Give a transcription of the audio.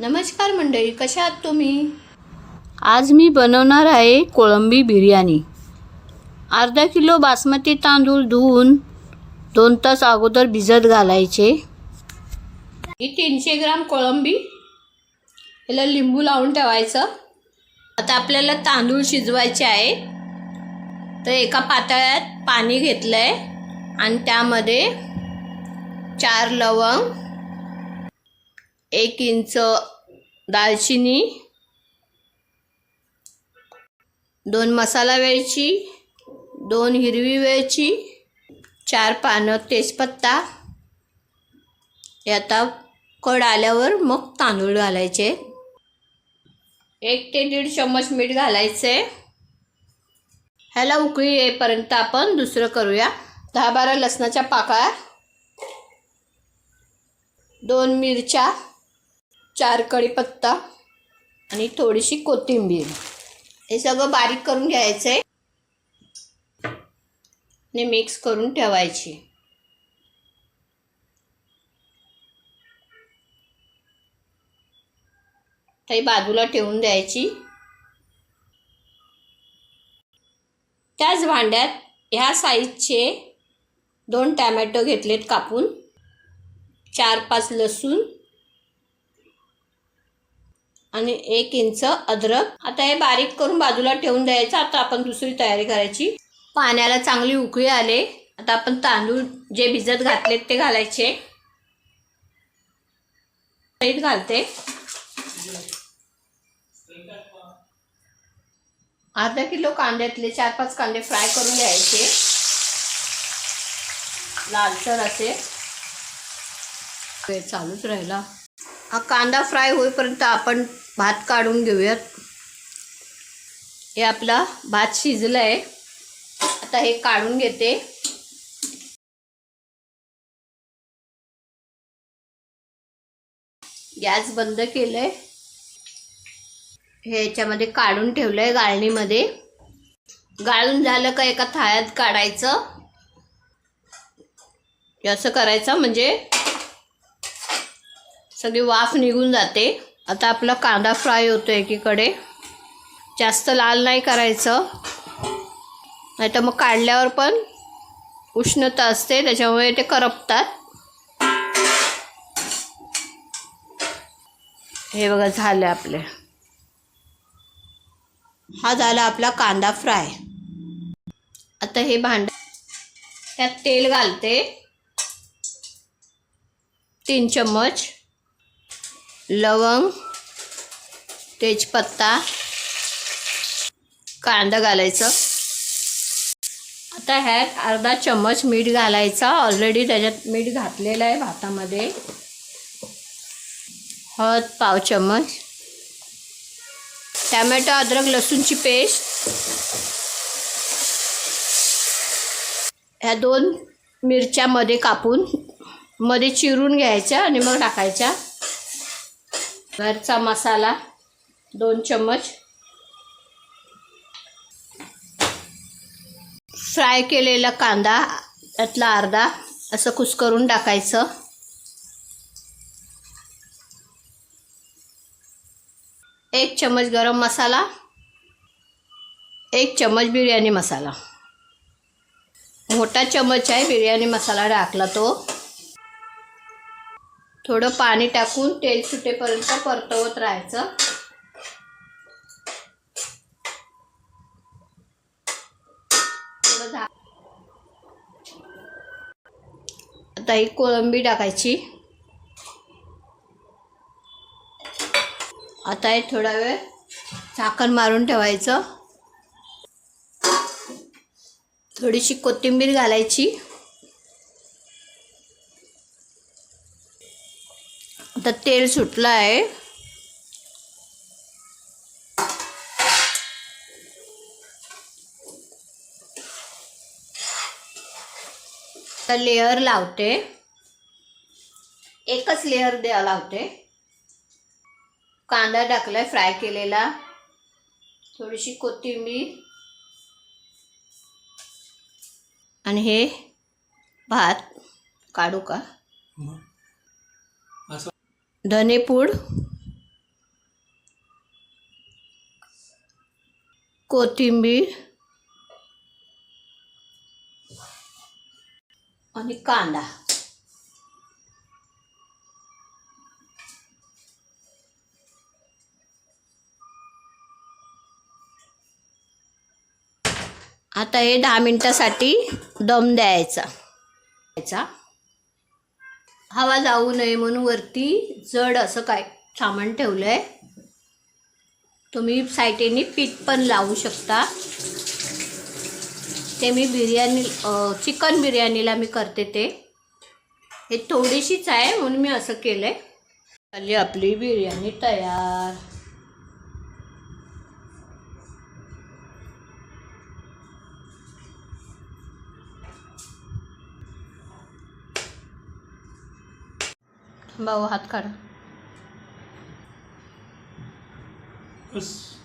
नमस्कार मंडळी कशा आहात तुम्ही? आज मी बनवणार आहे कोळंबी बिर्याणी. अर्धा किलो बासमती तांदूळ धुवून दोन तास अगोदर भिजत घालायचे. ही तीनशे ग्राम कोळंबी याला लिंबू लावून ठेवायचं. आता आपल्याला तांदूळ शिजवायचे आहे. तर एका पातळ्यात पाणी घेतलं आहे आणि त्यामध्ये चार लवंग एक इंच दालचिनी दोन मसाला वेलची दोन हिरवी वेलची चार पानं तेजपत्ता. आता कड आल्यावर मग तांदूळ घालायचे. एक ते दीड चम्मच मीठ घालायचे. ह्याला उकळी येईपर्यंत आपण दुसरं करूया. दहा बारा लसणाच्या पाकळ्या दोन मिरच्या चार कढीपत्ता आणि थोडीशी कोथिंबीर. हे सगळं बारीक करून घ्यायचं आहे. आणि मिक्स करून ठेवायची. काही बाजूला ठेवून द्यायची. त्याच भांड्यात ह्या साईजचे दोन टॅमॅटो घेतलेत कापून. चार पाच लसूण आणि एक इंच अद्रक. आता हे बारीक करून बाजूला ठेवून द्यायचं. आता आपण दुसरी तयारी करायची. पाण्याला चांगली उकळी आले. आता आपण तांदूळ जे भिजत घातलेत ते घालायचे. घालते. अर्धा किलो कांद्यातले चार पाच कांदे फ्राय करून घ्यायचे. लालसर असे. चालूच राहिला. हा कांदा फ्राय होईपर्यंत आपण भात काढून घेऊयात. हे आपला भात शिजला आहे आता हे काढून घेते. गॅस बंद केलंय. हे याच्यामध्ये काढून ठेवलंय गाळणीमध्ये. गाळून झालं का एका थाळ्यात काढायचं. असं करायचं म्हणजे सगळी वाफ निघून जाते. आता आपला कांदा फ्राय होतो एकीकडे. जास्त लाल नाही करायचं. नाही तर मग काढल्यावर पण उष्णता असते त्याच्यामुळे ते करपतात. हे बघा झालं आपले. हा झाला आपला कांदा फ्राय. आता हे भांड त्यात तेल घालते. तीन चम्मच. लवंग तेजपत्ता कांदा घालायचं. आता ह्यात अर्धा चम्मच मीठ घालायचा. ऑलरेडी त्याच्यात मीठ घातलेलं आहे भातामध्ये. हळद पाव चम्मच. टॅमॅटो अद्रक लसूणची पेस्ट. ह्या दोन मिरच्यामध्ये कापून मध्ये चिरून घ्यायच्या आणि मग टाकायच्या. घरचा मसाला दोन चम्मच. फ्राय केलेला कांदा त्यातला अर्धा असं कुस्करून टाकायचं. एक चम्मच गरम मसाला एक चम्मच बिर्याणी मसाला. मोठा चम्मच आहे बिर्याणी मसाला टाकला तो. थोडं पाणी टाकून तेल सुटेपर्यंत परतवत राहायचं. थोडं आता ही कोळंबी टाकायची. आता हे थोडा वेळ झाकण मारून ठेवायचं. थोडीशी कोथिंबीर घालायची. आता तेल सुटलं आहे तर लेअर लावते. एकच लेअर द्या लावते. कांदा टाकलाय फ्राय केलेला. थोडीशी कोथिंबीर. आणि हे भात. काढू का? धनेपूड कोथिंबीर आणि कांदा. आता हे दहा मिनटासाठी दम द्यायचा द्यायचा. हवा जाऊ नये म्हणून वरती जड असं काय सामान ठेवलं आहे तुम्ही साईटेने पीठ पण लावू शकता. ते मी बिर्याणी चिकन बिर्याणीला मी करते ते. हे थोडीशीच आहे म्हणून मी असं केलं आहे आपली बिर्याणी तयार. भाऊ हात काढा. बस.